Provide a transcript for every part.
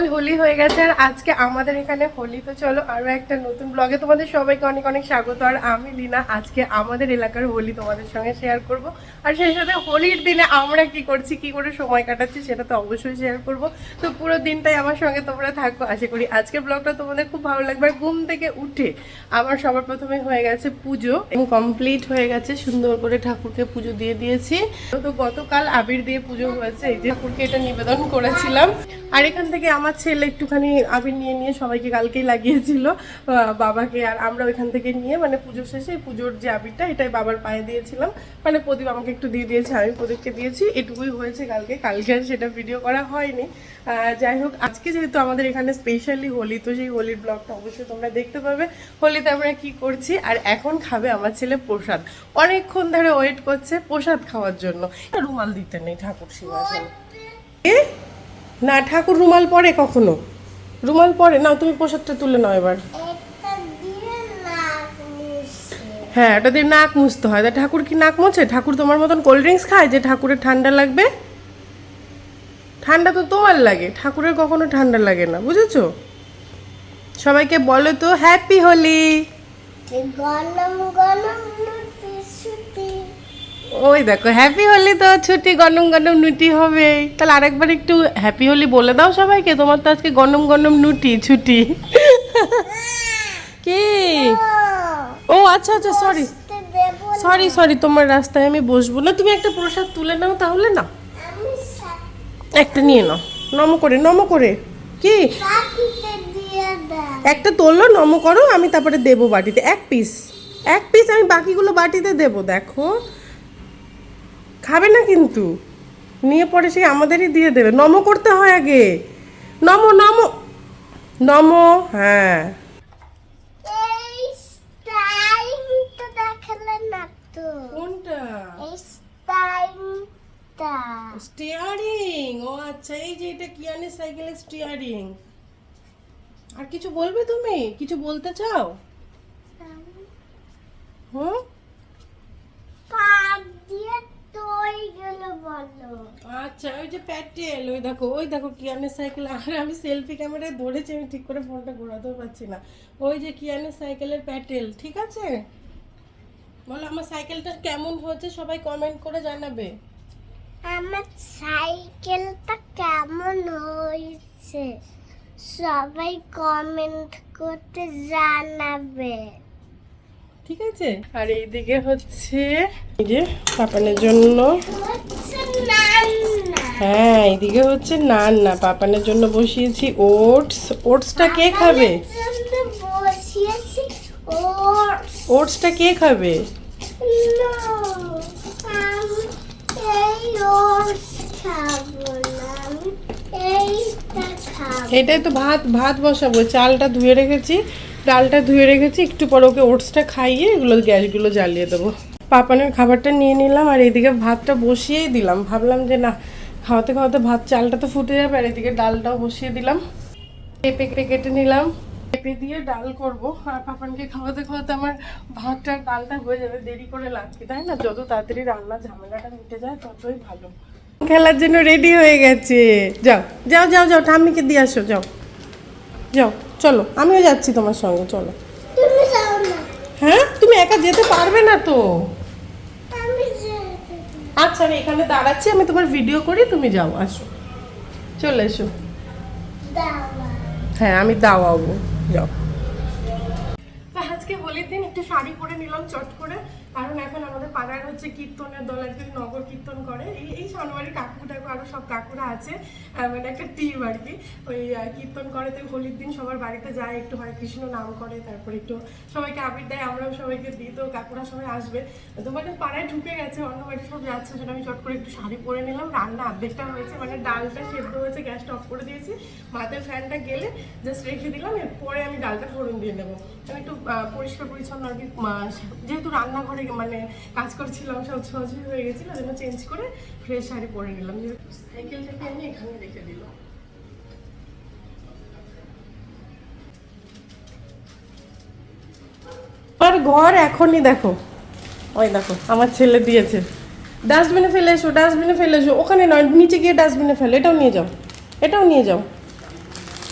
কাল হোলি হয়ে গেছে আর আজকে আমাদের এখানে হোলি। তো চলো আরও একটা নতুন ব্লগে তোমাদের সবাইকে অনেক অনেক স্বাগত। আর আমি লীনা, আজকে আমাদের এলাকার হোলি তোমাদের সঙ্গে শেয়ার করব। আর সেই সাথে হোলির দিনে আমরা কি করছি, কি করে সময় কাটাচ্ছি সেটা তো অবশ্যই শেয়ার করব। তো পুরো দিনটাই আমার সঙ্গে তোমরা থাকো। আশা করি আজকের ব্লগটা তোমাদের খুব ভালো লাগবে। আর ঘুম থেকে উঠে আমার সবার প্রথমে হয়ে গেছে পুজো। এবং কমপ্লিট হয়ে গেছে, সুন্দর করে ঠাকুরকে পুজো দিয়ে দিয়েছি। তো গতকাল আবির দিয়ে পুজো হয়েছে, এই যে ঠাকুরকে এটা নিবেদন করেছিলাম। আর এখান থেকে আমার ছেলে একটুখানি আবির নিয়ে নিয়ে সবাইকে কালকেই লাগিয়েছিল বাবাকে। আর আমরা ওইখান থেকে নিয়ে মানে পুজো শেষে পুজোর যে আবিরটা এটাই বাবার পায়ে দিয়েছিলাম। মানে প্রদীপ আমাকে একটু দিয়ে দিয়েছে আমি প্রদীপকে দিয়েছি। এটুকুই হয়েছে কালকে। কালকে আর সেটা ভিডিও করা হয়নি। যাই হোক আজকে যেহেতু আমাদের এখানে স্পেশালি হোলি তো সেই হোলির ব্লগটা অবশ্যই তোমরা দেখতে পাবে। হোলিতে আমরা কি করছি? আর এখন খাবে আমার ছেলে প্রসাদ। অনেকক্ষণ ধরে ওয়েট করছে প্রসাদ খাওয়ার জন্য। রুমাল দিতে নেই ঠাকুর সিংহাসনে। এ? না ঠাকুর রুমাল পরে কখনো। রুমাল পরে? নাও তুমি প্রসাদটা তুলে নাও এবার। হ্যাঁ ওটা দিয়ে নাক মুছতে হয়। তা ঠাকুর কি নাক মোছে? ঠাকুর তোমার মতন কোল্ড ড্রিঙ্কস খায় যে ঠাকুরের ঠান্ডা লাগবে? ঠান্ডা তো তোমার লাগে। ঠাকুরের কখনো ঠান্ডা লাগে না বুঝেছ? সবাইকে বলো তো হ্যাপি হোলি! গরম গরম। ওই দেখো হ্যাপি হোলি তো ছুটি গনম গনম নুটি হবে তাহলে আরেকবার একটু হ্যাপি হোলি বলে দাও সবাইকে, তোমার তো আজকে গনম গনম নুটি, ছুটি। কি? ও আচ্ছা আচ্ছা সরি। সরি সরি তোমার রাস্তায় আমি বসবো না। তুমি একটা প্রসাদ তুলে নাও তাহলে না। একটা নিয়ে নাও। নম করে নম করে। কি? একটা তোলো, নম করো, আমি তারপরে দেবো বাটিতে। এক পিস এক পিস আমি বাকিগুলো বাটিতে দেবো, দেখো। খাবে না কিন্তু। নিয়ে পরে সেই আমাদেরই দিয়ে দেবে। নম করতে হয় আগে। নম নম। নম হ্যাঁ। কোনটা? স্টিয়ারিং। ও আচ্ছা এই যে এটা কিয়ানের সাইকেলের স্টিয়ারিং। আর কিছু বলবে তুমি? কিছু বলতে চাও? হুম পা দিয়ে তৈ গেল বলো আচ্ছা ওই যে প্যাটেল ওই দেখো ওই দেখো কিয়ানের সাইকেল। আর আমি সেলফি ক্যামেরায় ধরেছি আমি ঠিক করে ফোনটা ঘোরাতেও পারছি না। ওই যে কিয়ানের সাইকেলের প্যাটেল ঠিক আছে? বলো আমার সাইকেলটা কেমন হয়েছে সবাই কমেন্ট করে জানাবে। আমার সাইকেলটা কেমন হয়েছে সবাই কমেন্ট করতে জানাবে। ঠিক আছে? আর এইদিকে হচ্ছে এই যে পাপানের জন্য। হ্যাঁ এইদিকে হচ্ছে নান না পাপানের জন্য বসিয়েছি ওটস। ওটসটা কে খাবে? ওটসটা কে খাবে? No, আমি এই ওটস খাব না আমি এইটা খাব। এটাই তো ভাত ভাত বসাবো। চালটা ধুয়ে রেখেছি। ডালটা ধুয়ে রেখেছি, একটু পর ওকে ওটসটা খাইয়ে এগুলো গ্যাসগুলো জ্বালিয়ে দেবো। পাপানের খাবারটা নিয়ে নিলাম আর এদিকে ভাতটা বসিয়েই দিলাম। ভাবলাম যে না, খাওয়াতে খাওয়াতে ভাত, চালটা তো ফুটে যাবে আর এদিকে ডালটাও বসিয়ে দিলাম। পেঁপে কেটে নিলাম। পেঁপে দিয়ে ডাল করব। আর পাপানকে খাওয়াতে খাওয়াতে আমার ভাতটা ডালটা হয়ে যাবে, দেরি করে লাগবে, তাই না? যত তাড়াতাড়ি রান্না ঝামেলাটা মিটে যায়, ততই ভালো। খেলার জন্য রেডি হয়ে গেছে। যাও যাও যাও যাও, ঠাম্মিকে দিয়ে আসো, যাও। যাও চলো। আমিও যাচ্ছি তোমার সঙ্গে চলো। হ্যাঁ? তুমি একা যেতে পারবে না তো। আচ্ছা আমি এখানে দাঁড়াচ্ছি আমি তোমার ভিডিও করি তুমি যাও আসো। চলে এসো। হ্যাঁ আমি দাওয়াবো যাও। আজকে হোলির দিন একটু শাড়ি পরে নিলাম চট করে। কারণ এখন আমাদের পাড়ার হচ্ছে কীর্তনের দল আর কি নগর কীর্তন করে। এই এই কাকু টাকু আরও সব কাকুরা আছে মানে একটা টিম আর কি। ওই কীর্তন করে, তো হোলির দিন সবার বাড়িতে যায়, একটু হরে কৃষ্ণ নাম করে, তারপরে একটু সবাইকে আবির দেয়, আমরাও সবাইকে দিই, তো কাকুরা সবাই আসবে। তো মানে পাড়ায় ঢুকে গেছে অন্য বাড়ি সব যাচ্ছে, সেটা আমি চট করে একটু শাড়ি পরে নিলাম, রান্না অর্ধেকটা হয়েছে মানে ডালটা সেদ্ধ হয়েছে গ্যাসটা অফ করে দিয়েছি। ভাতের ফ্যানটা গেলে জাস্ট রেখে দিলাম, এরপরে আমি ডালটা ফোড়ন দিয়ে নেব। আমি একটু পরিষ্কার পরিচ্ছন্ন আর কি যেহেতু রান্নাঘরে মানে কাজ করছিলাম, সব সহজ হয়ে গেছিল জন্য চেঞ্জ করে ফ্রেশ শাড়ি পরে নিলাম। সাইকেলটাকে আমি এখানে রেখে দিলাম। আর ঘর এখনই দেখো। ওই দেখো, আমার ছেলে দিয়েছে। ডাস্টবিনে ফেলে এসো ডাস্টবিনে ফেলে এসো। ওখানে নয়, নিচে গিয়ে ডাস্টবিনে ফেলে, এটাও নিয়ে যাও। এটাও নিয়ে যাও।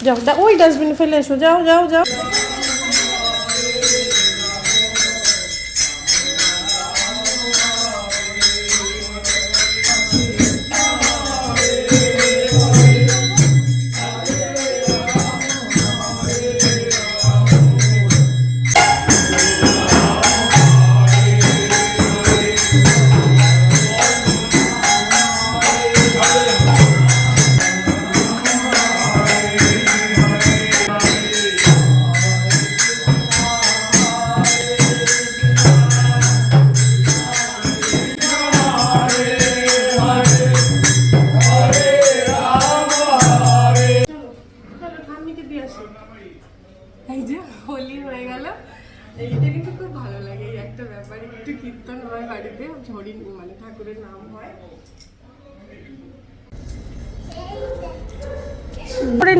যাও ওই ডাস্টবিনে ফেলে এসো। যাও যাও যাও।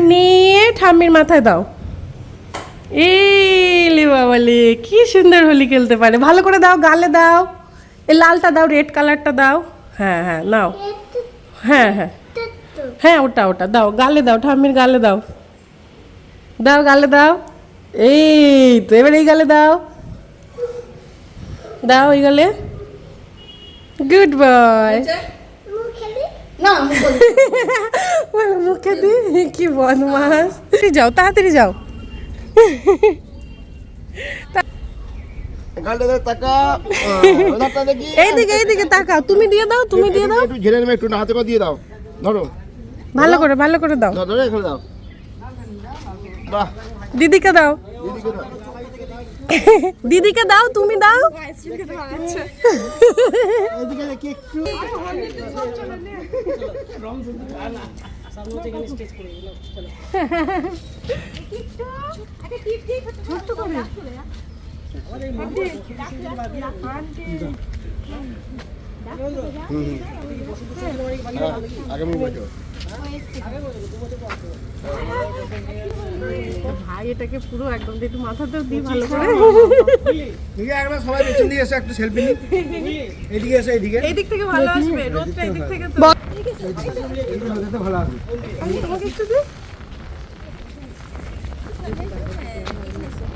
নিয়ে ঠাম্মির মাথায় দাও। এলে বাবালে কি সুন্দর হোলি খেলতে পারে। ভালো করে দাও, গালে দাও। এই লালটা দাও, রেড কালারটা দাও। হ্যাঁ হ্যাঁ নাও। হ্যাঁ হ্যাঁ। হ্যাঁ ওটা ওটা। দাও, গালে দাও, ঠাম্মির গালে দাও। দাও, গালে দাও। এই তো, এবার এই গালে দাও। দাও এই গালে। Good boy. না মুখে দি কি বদমাস। তুই যাও তাড়াতাড়ি যাও। এইদিকে এইদিকে তাকাও। তুমি দিয়ে দাও তুমি দিয়ে দাও। একটু ঝেড়ে নেবে একটু হাতে করে দিয়ে দাও। ধরো। ভালো করে ভালো করে দাও। ধরো ধরে এখানে দাও। বাহ। দিদিকে দাও। দিদিকে দাও। দিদিকে দাও তুমি দাও। আগামী বছর। ভাই এটাকে পুরো একদম একটু মাথাতেও দিই ভালো করে। ঠিক আছে একবার সবাই পেছন দিয়ে এসে একটু সেলফি নি এদিকে এসে এদিকে। এই দিক থেকে ভালো আসবে রোদটা এই থেকে তো। এদিকে হতে ভালো আসবে আমি তোমাকে একটু দিই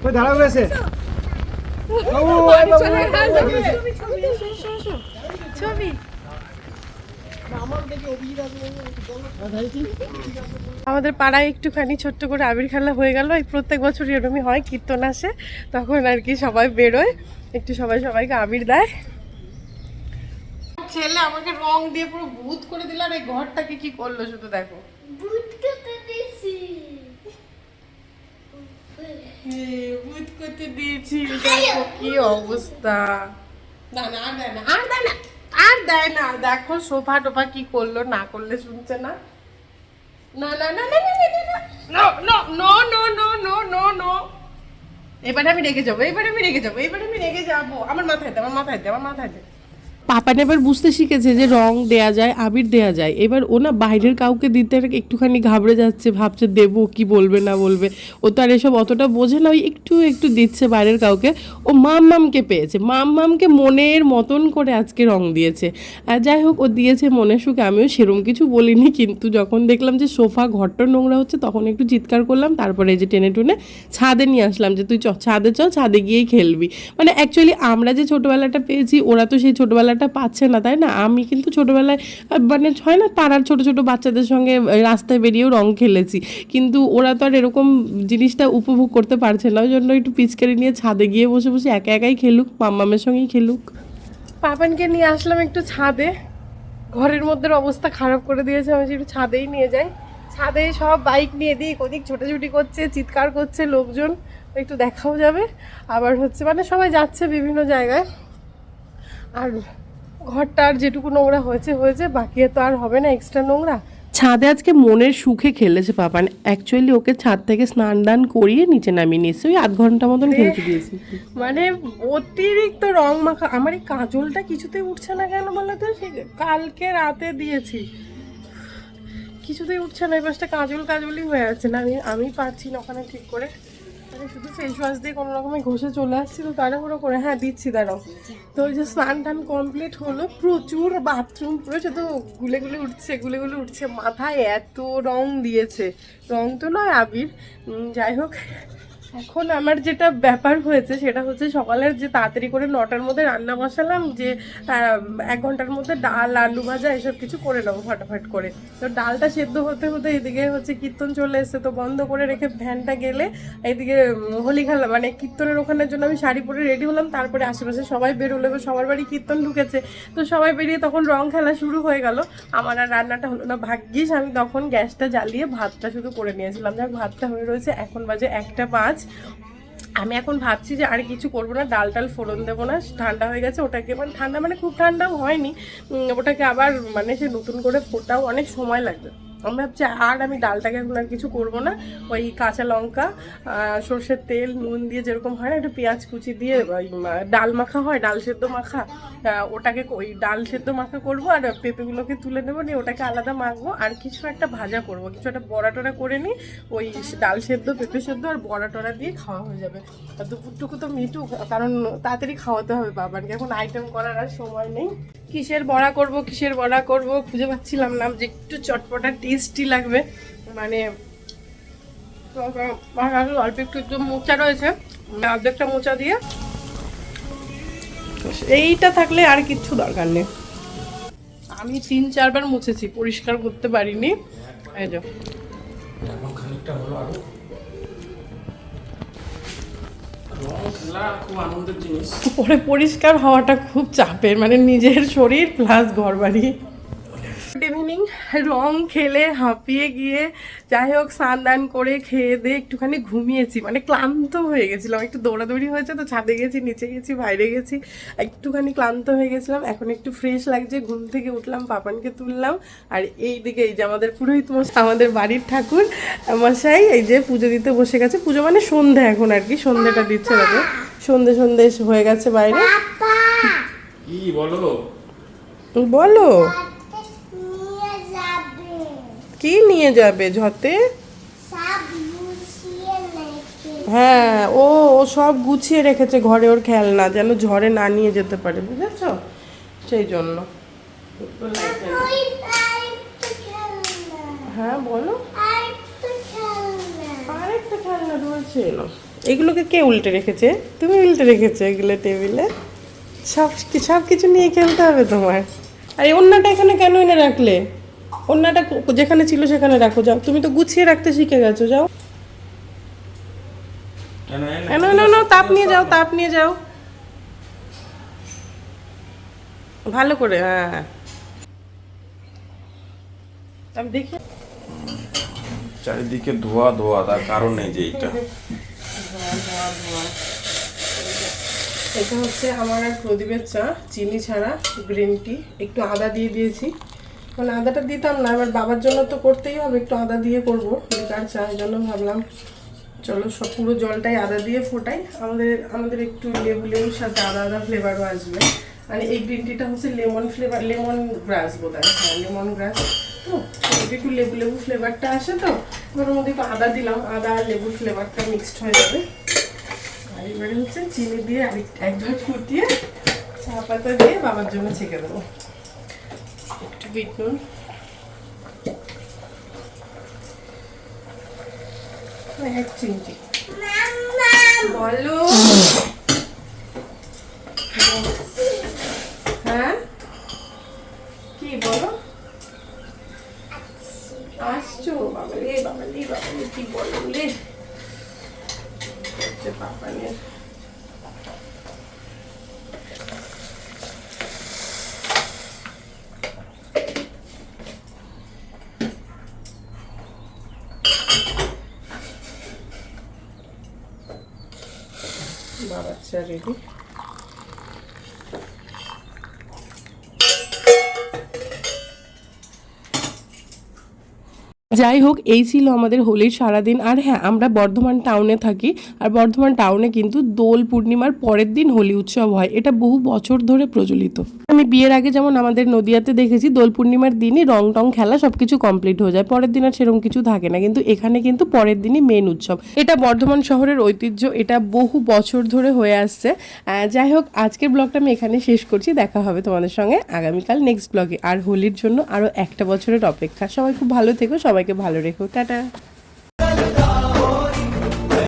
ওই দাঁড়াও এসে ছবি। আমাদের পাড়ায় একটুখানি ছোট্ট করে আবির খেলা হয়ে গেল। এই প্রত্যেক বছর এরকমই হয় কীর্তন আসে তখন আর কি সবাই বেরোয় একটু সবাই সবাইকে আবির দেয়। ছেলে আমাকে রং দিয়ে পুরো ভূত করে দিল আর এই ঘরটাকে কি করল শুধু দেখো। ভূত কেটে দিছি ভূত করতে দিয়েছি দেখো কি অবস্থা। না না আর দেয় না আর দেয় না। আর দেয় না। দেখো সোফা টোফা কি করল না করলে শুনছে না। না না না না না না no no. No no no no no এবারে আমি রেগে যাব এবারে আমি রেগে যাব এবারে আমি রেগে যাব। আমার মাথায় দে আমার মাথায় দে আমার মাথায় দে। পাপান এবার বুঝতে শিখেছে যে রং দেয়া যায়, আবির দেয়া যায়। এবার ও না বাইরের কাউকে দিতে একটুখানি ঘাবড়ে যাচ্ছে, ভাবছে দেবো কি বলবে, না বলবে। ও তো আর এসব অতটা বোঝে না, ওই একটু একটু দিচ্ছে বাইরের কাউকে। ও মাম মামকে পেয়েছে মাম মামকে মনের মতন করে আজকে রং দিয়েছে। আর যাই হোক, ও দিয়েছে মনে সুখে, আমিও সেরম কিছু বলিনি, কিন্তু যখন দেখলাম যে সোফা ঘরটা নোংরা হচ্ছে, তখন একটু চিৎকার করলাম, তারপরে এই যে টেনে টুনে ছাদে নিয়ে আসলাম যে, তুই চ, ছাদে চ, ছাদে গিয়েই খেলবি। মানে অ্যাকচুয়ালি আমরা যে ছোটোবেলাটা পেয়েছি, ওরা তো সেই ছোটোবেলাটা পাচ্ছে না, তাই না? আমি কিন্তু ছোটোবেলায় মানে হয় না পাড়ার ছোট ছোট বাচ্চাদের সঙ্গে রাস্তায় বেরিয়েও রং খেলেছি। কিন্তু ওরা তো আর এরকম জিনিসটা উপভোগ করতে পারছে না। ওই জন্য একটু পিচকারি নিয়ে ছাদে গিয়ে বসে বসে একা একাই খেলুক, মাম্মামের সঙ্গেই খেলুক। পাপানকে নিয়ে আসলাম একটু ছাদে। ঘরের মধ্যে অবস্থা খারাপ করে দিয়েছে, আমি একটু ছাদেই নিয়ে যাই। ছাদে সব বাইক নিয়ে দিক ওদিক ছোটাছুটি করছে, চিৎকার করছে লোকজন। একটু দেখাও যাবে। আবার হচ্ছে মানে সবাই যাচ্ছে বিভিন্ন জায়গায়। আর ঘরটা আর যেটুকু নোংরা হয়েছে হয়েছে বাকি তো আর হবে না এক্সট্রা নোংরা। ছাদে আজকে মনের সুখে খেলেছে পাপান অ্যাকচুয়ালি ওকে ছাদ থেকে স্নান দান করিয়ে নিচে নামিয়ে নিয়েছে। ওই আধ ঘণ্টা মতন খেলতে দিয়েছি। মানে অতিরিক্ত রং মাখা আমার এই কাজলটা কিছুতেই উঠছে না কেন বলো তো? কালকে রাতে দিয়েছি। কিছুতেই উঠছে না এই পাশটা কাজল কাজলই হয়ে যাচ্ছে না আমি আমি পারছি না ওখানে ঠিক করে। মানে শুধু ফেস ওয়াশ দিয়ে কোনো রকমে ঘষে চলে আসছি তো তাড়াহুড়ো করে। হ্যাঁ দিচ্ছি, দাঁড়াও। তো ওই যে স্নান টান কমপ্লিট হলো, প্রচুর বাথরুম পুরো শুধু গুলে গুলে উঠছে গুলে গুলে উঠছে। মাথায় এত রং দিয়েছে। রং তো নয় আবির। যাই হোক এখন আমার যেটা ব্যাপার হয়েছে, সেটা হচ্ছে সকালের যে তাড়াতাড়ি করে নটার মধ্যে রান্না বসালাম, যে এক ঘণ্টার মধ্যে ডাল, আলু ভাজা, এসব কিছু করে নেব ফটাফট করে। তো ডালটা সেদ্ধ হতে হতে এদিকে হচ্ছে কীর্তন চলে এসছে, তো বন্ধ করে রেখে ভ্যানটা গেলে এদিকে হোলি খেলা মানে কীর্তনের ওখানের জন্য আমি শাড়ি পরে রেডি হলাম, তারপরে আশেপাশে সবাই বেরোলো, এবার সবার বাড়ি কীর্তন ঢুকেছে। তো সবাই বেরিয়ে তখন রং খেলা শুরু হয়ে গেল। আমার আর রান্নাটা হলো না। ভাগ্যিস আমি তখন গ্যাসটা জ্বালিয়ে ভাতটা শুধু করে নিয়েছিলাম। যাক, ভাতটা হয়ে রয়েছে, এখন বাজে একটা পাঁচ। আমি এখন ভাবছি যে আর কিছু করব না, ডাল টাল ফোড়ন দেবো না, ঠান্ডা হয়ে গেছে, ওটাকে মানে ঠান্ডা মানে খুব ঠান্ডাও হয়নি ওটাকে আবার মানে সে নতুন করে ফোটাও অনেক সময় লাগবে। আমি ভাবছি, আর আমি ডালটাকে এখন আর কিছু করব না। ওই কাঁচা লঙ্কা সর্ষের তেল, নুন দিয়ে যেরকম হয় না, একটু পেঁয়াজ কুচি দিয়ে ওই ডাল মাখা হয়, ডাল সেদ্ধ মাখা ওটাকে ওই ডাল সেদ্ধ মাখা করব আর পেঁপেগুলোকে তুলে নেব, নিয়ে ওটাকে আলাদা মাখবো আর কিছু একটা ভাজা করব। কিছু একটা বড়া টড়া করে নিই, ওই ডাল সেদ্ধ, পেঁপে সেদ্ধ আর বড়া টড়া দিয়ে খাওয়া হয়ে যাবে। আর দুপুরটুকু তো মিটু কারণ তাড়াতাড়ি খাওয়াতে হবে বাবানকে এখন আইটেম করার আর সময় নেই। কিসের বড়া করব কিসের বড়া করব খুঁজে পাচ্ছিলাম না যে একটু চটপটা টেস্টি লাগবে। মানে অল্প একটু একটু মোচা রয়েছে। অর্ধেকটা মোচা দিয়ে। এইটা থাকলে আর কিচ্ছু দরকার নেই। আমি তিন চারবার মুছেছি পরিষ্কার করতে পারিনি। এই যে। পরে পরিষ্কার হওয়াটা খুব চাপের মানে নিজের শরীর প্লাস ঘর বাড়ি ইভিনিং রং খেলে হাঁপিয়ে গিয়ে যাই হোক স্নান দান করে খেয়ে দিয়ে একটুখানি ঘুমিয়েছি। মানে ক্লান্ত হয়ে গেছিলাম। একটু দৌড়াদৌড়ি হয়েছে তো ছাদে গেছি নিচে গেছি বাইরে গেছি। একটুখানি ক্লান্ত হয়ে গেছিলাম। এখন একটু ফ্রেশ লাগছে। ঘুম থেকে উঠলাম পাপানকে তুললাম। আর এই দিকে এই যে আমাদের পুরোহিত মশাই আমাদের বাড়ির ঠাকুর মশাই এই যে পুজো দিতে বসে গেছে। পুজো মানে সন্ধে এখন আর কি সন্ধেটা দিচ্ছে দেখো সন্ধে সন্ধে হয়ে গেছে বাইরে। কি বলো? বলো। কি নিয়ে যাবে ঝতে? হ্যাঁ ও ও সব গুছিয়ে রেখেছে ঘরে ওর খেলনা যেন ঝড়ে না নিয়ে যেতে পারে বুঝেছ? সেই জন্য। হ্যাঁ বলো। আরেকটা খেলনা। খেলনা রয়েছে। এলো এগুলোকে কে উল্টে রেখেছে? তুমি উল্টে রেখেছো এগুলো টেবিলে? সব সব কিছু নিয়ে খেলতে হবে তোমার? আর এই অন্যটা এখানে কেন এনে রাখলে? অন্যটা যেখানে ছিল সেখানে রাখো যাও। তুমি তো গুছিয়ে রাখতে শিখে গেছো যাও। না না না তাপ নিয়ে যাও তাপ নিয়ে যাও। ভালো করে হ্যাঁ আমি দেখি। চারিদিকে ধোয়া ধোয়া তার কারণ নেই যে এইটা। এটা হচ্ছে আমার আর প্রদীপের চা চিনি ছাড়া গ্রিন টি। একটু আদা দিয়ে দিয়েছি। মানে আদাটা দিতাম না, এবার বাবার জন্য তো করতেই হবে, একটু আদা দিয়ে করব। লিকার চা জন্য ভাবলাম, চলো সব পুরো জলটাই আদা দিয়ে ফোটাই। আমাদের আমাদের একটু লেবু, লেবুর সাথে আদা আদা ফ্লেভারও আসবে। মানে এই গ্রিন টিটা হচ্ছে লেমন ফ্লেভার লেমন গ্রাস বোধ হয়। হ্যাঁ লেমন গ্রাস তো এটা একটু লেবু লেবু ফ্লেভারটা আসে তো, এবার ওর মধ্যে একটু আদা দিলাম। আদা আর লেবুর ফ্লেভারটা মিক্সড হয়ে যাবে। আর এবারে হচ্ছে চিনি দিয়ে আরেক, একবার ফুটিয়ে চা পাতা দিয়ে বাবার জন্য ছেঁকে দেবো। বিট নুন এক চিমটি। বলো। হ্যাঁ? কি বলো? আসছো বাবা রে বাবা রে বাবা রে কি বলো রে হচ্ছে পাপানের বাবার চা যাই হোক, এই ছিল আমাদের হোলির সারাদিন। আর হ্যাঁ আমরা বর্ধমান টাউনে থাকি। আর বর্ধমান টাউনে কিন্তু দোল পূর্ণিমার পরের দিন হোলি উৎসব হয়। এটা বহু বছর ধরে প্রচলিত। আমি বিয়ের আগে যেমন আমাদের নদিয়াতে দেখেছি, দোল পূর্ণিমার দিনই রং টং খেলা সবকিছু কমপ্লিট হয়ে যায়। পরের দিন আর সেরকম কিছু থাকে না। কিন্তু এখানে কিন্তু পরের দিনই মেন উৎসব। এটা বর্ধমান শহরের ঐতিহ্য। এটা বহু বছর ধরে হয়ে আসছে। যাই হোক, আজকের ব্লগটা আমি এখানে শেষ করছি। দেখা হবে তোমাদের সঙ্গে আগামীকাল নেক্সট ব্লগে আর হোলির জন্য আরও একটা বছরের অপেক্ষা। সবাই খুব ভালো থেকো সবাইকে ভালো রেখো টাটা।